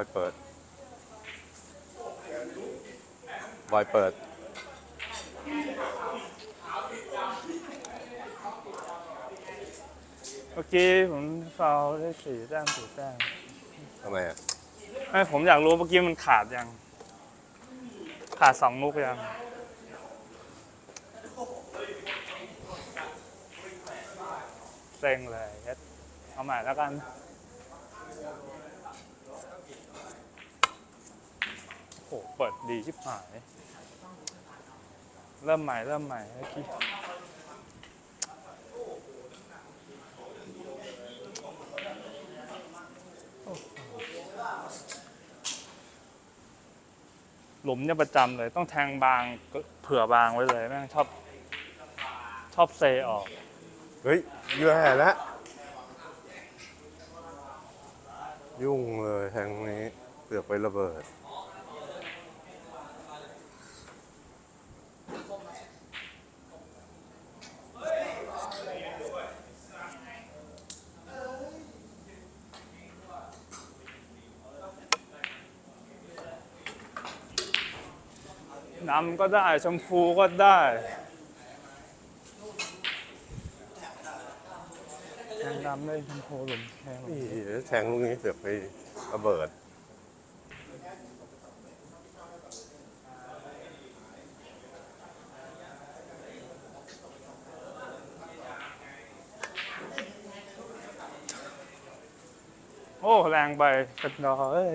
อยเปิดวอยเปิด เมื่อกี้ผมฟาวล์ได้สี่แต้มสี่แต้มทำไมอะไม่ผมอยากรู้เมื่อกี้มันขาดยัง ขาดสองลูกยัง เซ็งเลยเฮ็ดเอาใหม่แล้วกัน โอ้โหเปิดดีชิบหาย เริ่มใหม่ เริ่มใหม่เมื่อกี้หลุมเนี่ยประจำเลย ต้องแทงบางเผื่อบางไว้เลย แม่งชอบ ชอบเซออก เฮ้ยเยอะแย่แล้ว ยุ่งเลยแทงนี้เปลือกไประเบิด น้ำก็ได้ ชมพูก็ได้แทงดำได้ชมพูหลุมแทงนี่แทงลูกนี้เปลือกไประเบิดโอ้ แรงไปกระดอเอ้ย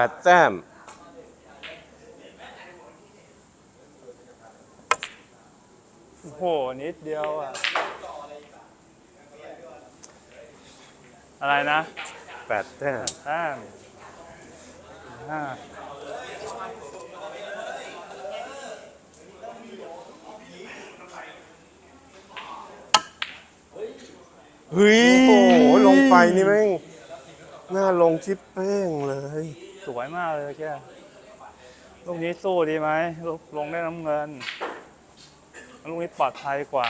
แปดแต้ม โอ้โห นิดเดียวอะ อะไรนะแปดแต้มแต้มห้าเฮ้ย โอ้โห ลงไปนี่แม่ง หน้าลงชิปเป้งเลย สวยมากเลยแกลูกนี้สู้ดีไหมลูกลงได้น้ำเงิน ลูกนี้ปลอดภัยกว่า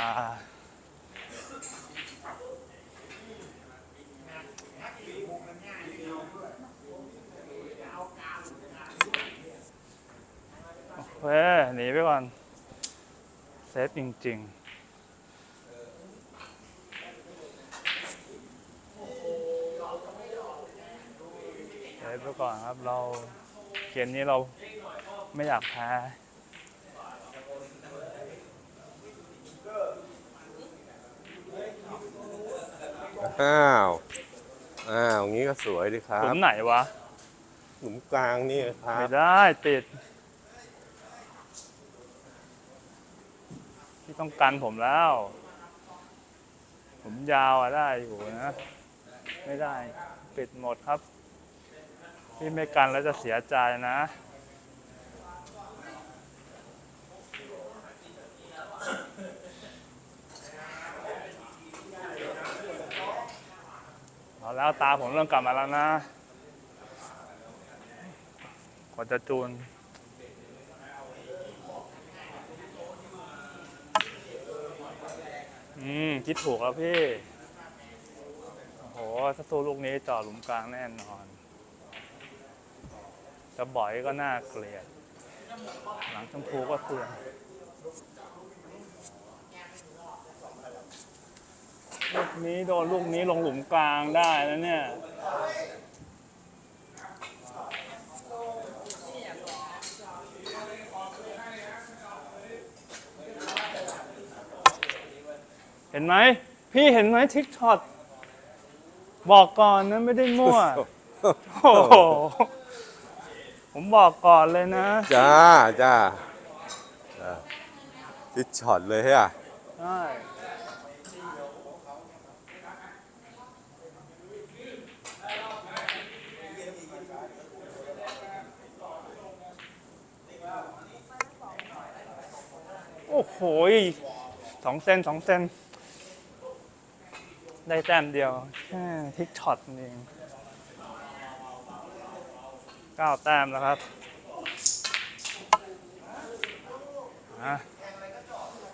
โอเคหนีไปก่อน เซฟจริง ๆ ฟไปก่อนครับ เราเกมนี้เราไม่อยากแพ้อ้าว อ้าวงี้ก็สวยดีครัหลุบมไหนวะ หลุมกลางนี่ครัไม่บ ได้ติดที่ต้องกันผมแล้ว ผมยาวอะได้อยู่นะ ไม่ได้ปิดหมดครับ ที่ไม่กันแล้วจะเสียใจนะเอาแล้วตาผมเริ่มกลับมาแล้วนะกว่าจะจูนอืม คิดถูกแล้วพี่ โอ้โห ถ้าสู้ลูกนี้จอดหลุมกลางแน่นอน จะบ่อยก็น่าเกลียด หลังชมพูก็เตือนลูกนี้โดนลูกนี้ลงหลุมกลางได้นะเนี่ยเห็นไหม พี่เห็นไหมทิกช็อต บอกก่อนนะไม่ได้มั่ว โอ้โห ผมบอกก่อนเลยนะจ้าจ้าจ้าติดช็อตเลยอะใช่โอ้โหยสองเซนสองเซนได้แต้มเดียวแค่ทิกช็อตเอง เก้าแต้มแล้วครับ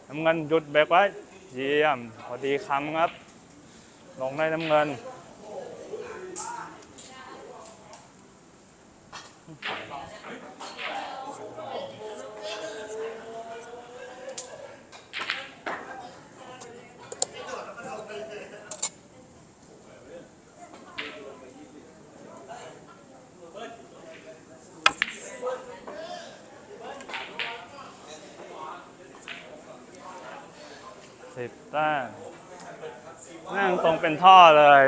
น้ำเงินหยุดเบรกไว้ เยี่ยม พอดีคำครับ ลงได้น้ำเงิน สิบแต้มนั่งตรงเป็นท่อเลย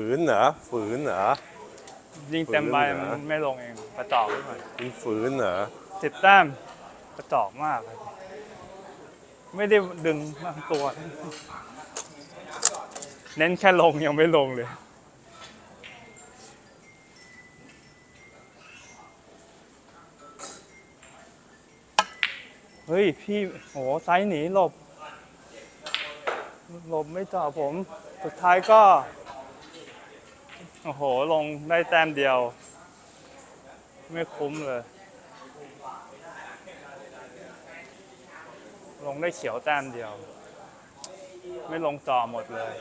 ฝืนเหรอฝืนเหรอยิงเต็มใบฝืนเหรอมันไม่ลงเองกระจอกไปหน่อยคุณฝืนเหรอสิบแต้มกระจอกมากเลยไม่ได้ดึงมากตัว เน้นแค่ลงยังไม่ลงเลยเฮ้ย พี่โหไซส์หนีหลบ หลบไม่จ่อผม สุดท้ายก็ โอ้โห ลงได้แต้มเดียว ไม่คุ้มเลย ลงได้เขียวแต้มเดียว ไม่ลงจอหมดเลย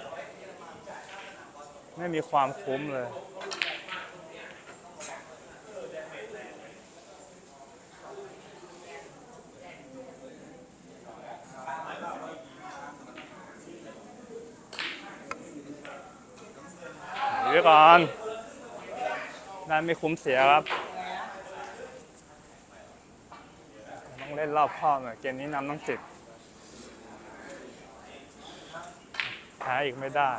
ไม่มีความคุ้มเลย ก่อนนั่นไม่คุ้มเสียครับ ต้องเล่นรอบคอบหน่อยเกมนี้นำต้องจิตแพ้อีกไม่ได้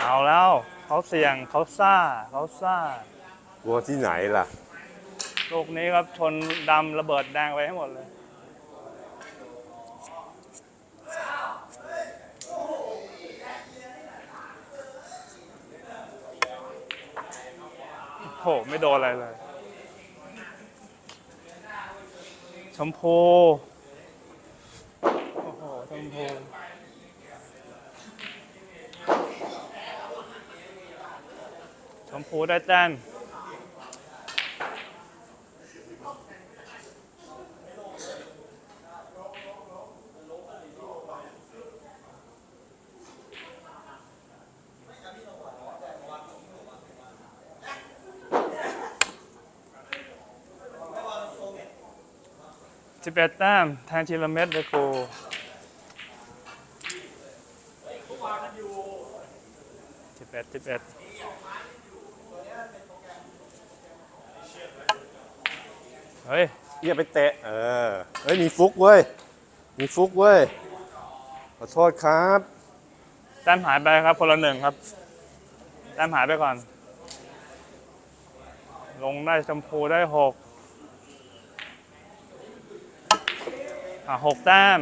เอาแล้ว เขาเสี่ยงเขาซ่าเขาซ่ากลัวที่ไหนล่ะ ลูกนี้ครับชนดำระเบิดแดงไปให้หมดเลยโหไม่โดนอะไรเลย ชมพู โอ้โห ชมพู ชมพูได้แต้มสิบเอ็ดแต้มแทนทีละเม็ดเลยกูสิบเอ็ดสิบเอ็ด เฮ้ยอย่าไปเตะ เออ เฮ้ย มีฟุกเว้ย มีฟุกเว้ย ขอโทษครับ แต้มหายไปครับคนละหนึ่งครับ แต้มหายไปก่อน ลงได้ชมพูได้หกอะหกแต้ม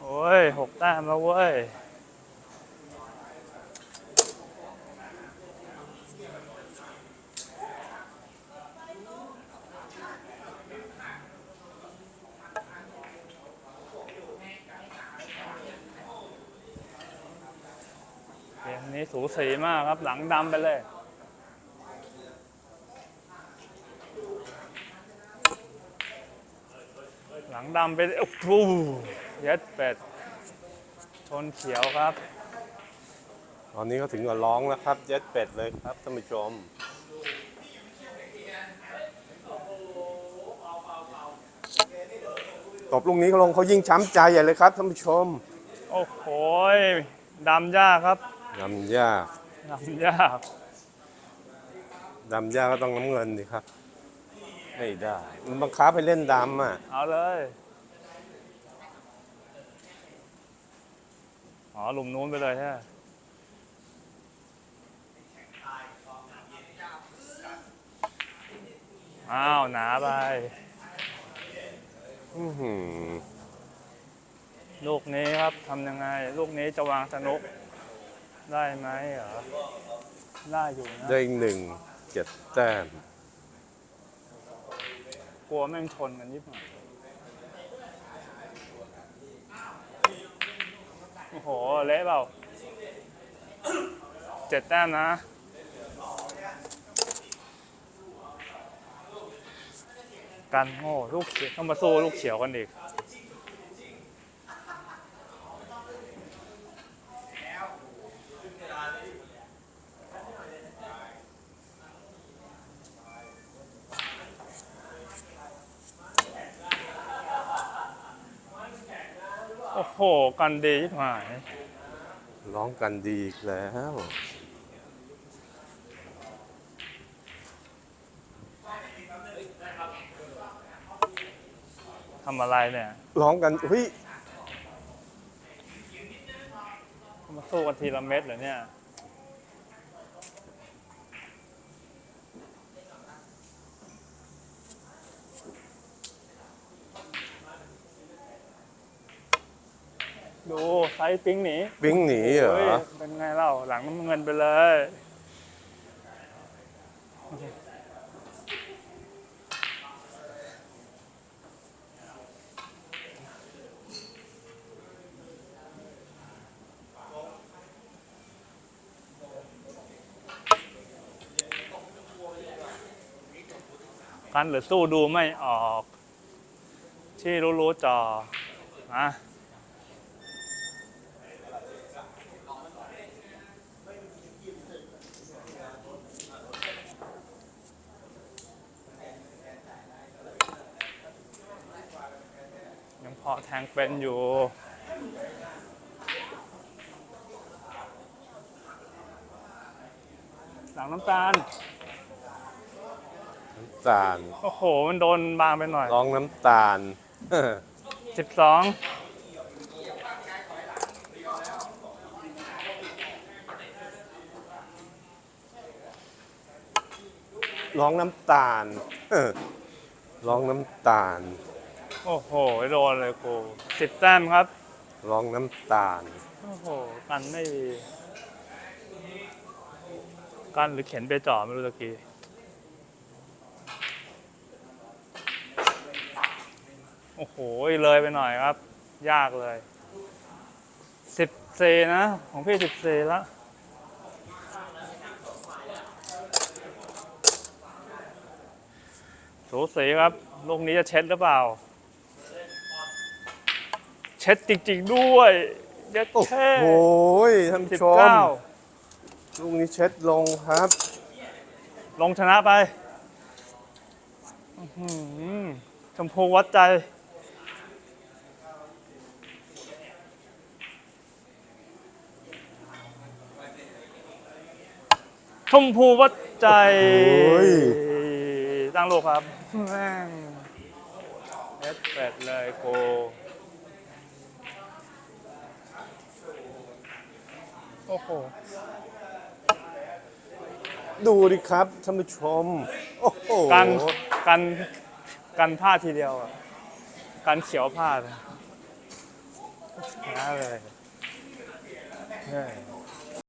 โอ้ยหกแต้มแล้วเว้ย นี้สูสีมากครับหลังดำไปเลย หลังดำไปโอ้โหเย็ดเป็ด ชนเขียวครับ ตอนนี้ก็ถึงกับร้องแล้วครับ เย็ดเป็ดเลยครับท่านผู้ชมตบลูกนี้เขาลงเขายิ่งช้ำใจใหญ่เลยครับท่านผู้ชม โอ้โหดำยากครับ ดำยากดำยากดำยากก็ต้องน้ำเงินดิครับ ไม่ได้ มันบังคับให้เล่นดำอะ เอาเลย อ๋อหลุมนู้นไปเลยใช่ไหมอ้าว หนาไปอื้อหือลูกนี้ครับทำยังไง ลูกนี้จะวางสนุก ได้ไหมเหรอ ได้อยู่นะ ได้อีกหนึ่งเจ็ดแต้มกลัวแม่งชนกันยิบหน่อยโอ้โห เละเปล่าเจ็ดแต้มนะ กันโอ้ลูกเขียวต้องมาสู้ลูกเขียวกันอีก โอ้โห กันดีชิบหายร้องกันดีอีกแล้ว ทำอะไรเนี่ย ร้องกันเฮ้ย มาสู้กันทีละเม็ดเหรอเนี่ย ดูไซส์ปิ้งหนีวิ่งหนีเหรเฮ้ยอเป็นไงเล่าหลังน้ำเงินไปเลยกันหรือสู้ดูไม่ออก ที่รู้ๆจอนะ ยังพอแทง เป็นอยู่หลังน้ำตาลตาลโอ้โห มันโดนบางไปหน่อยร้องน้ำตาล สิบสองร้องน้ำตาล ร้องน้ำตาล โอ้โห โดนเลยกูสิบแต้มครับร้องน้ำตาล โอ้โห กันไม่ดี กันหรือเข็นไปจ่อไม่รู้ตะกี้ โอ้โห เลยไปหน่อยครับ ยากเลยสิบเซนะ ของพี่สิบเซแล้วสูสีครับ ลูกนี้จะเช็ดหรือเปล่าเช็ดจริง ๆ ด้วยเย็ดโอ้แช่โหท่านสิผู้บชมเก้าลูกนี้เช็ดลงครับ ลงชนะไปอื้อหือชมพูวัดใจ ชมพูวัดใจโอ้ย ตั้งลูกครับแม่งเอสเดเลยโก โอ้โห ดูดิครับท่านผู้ชม โอ้โหกันกันกันพลาดทีเดียวอะกันเขียวพลาดอะชนะเลยเฮ้ย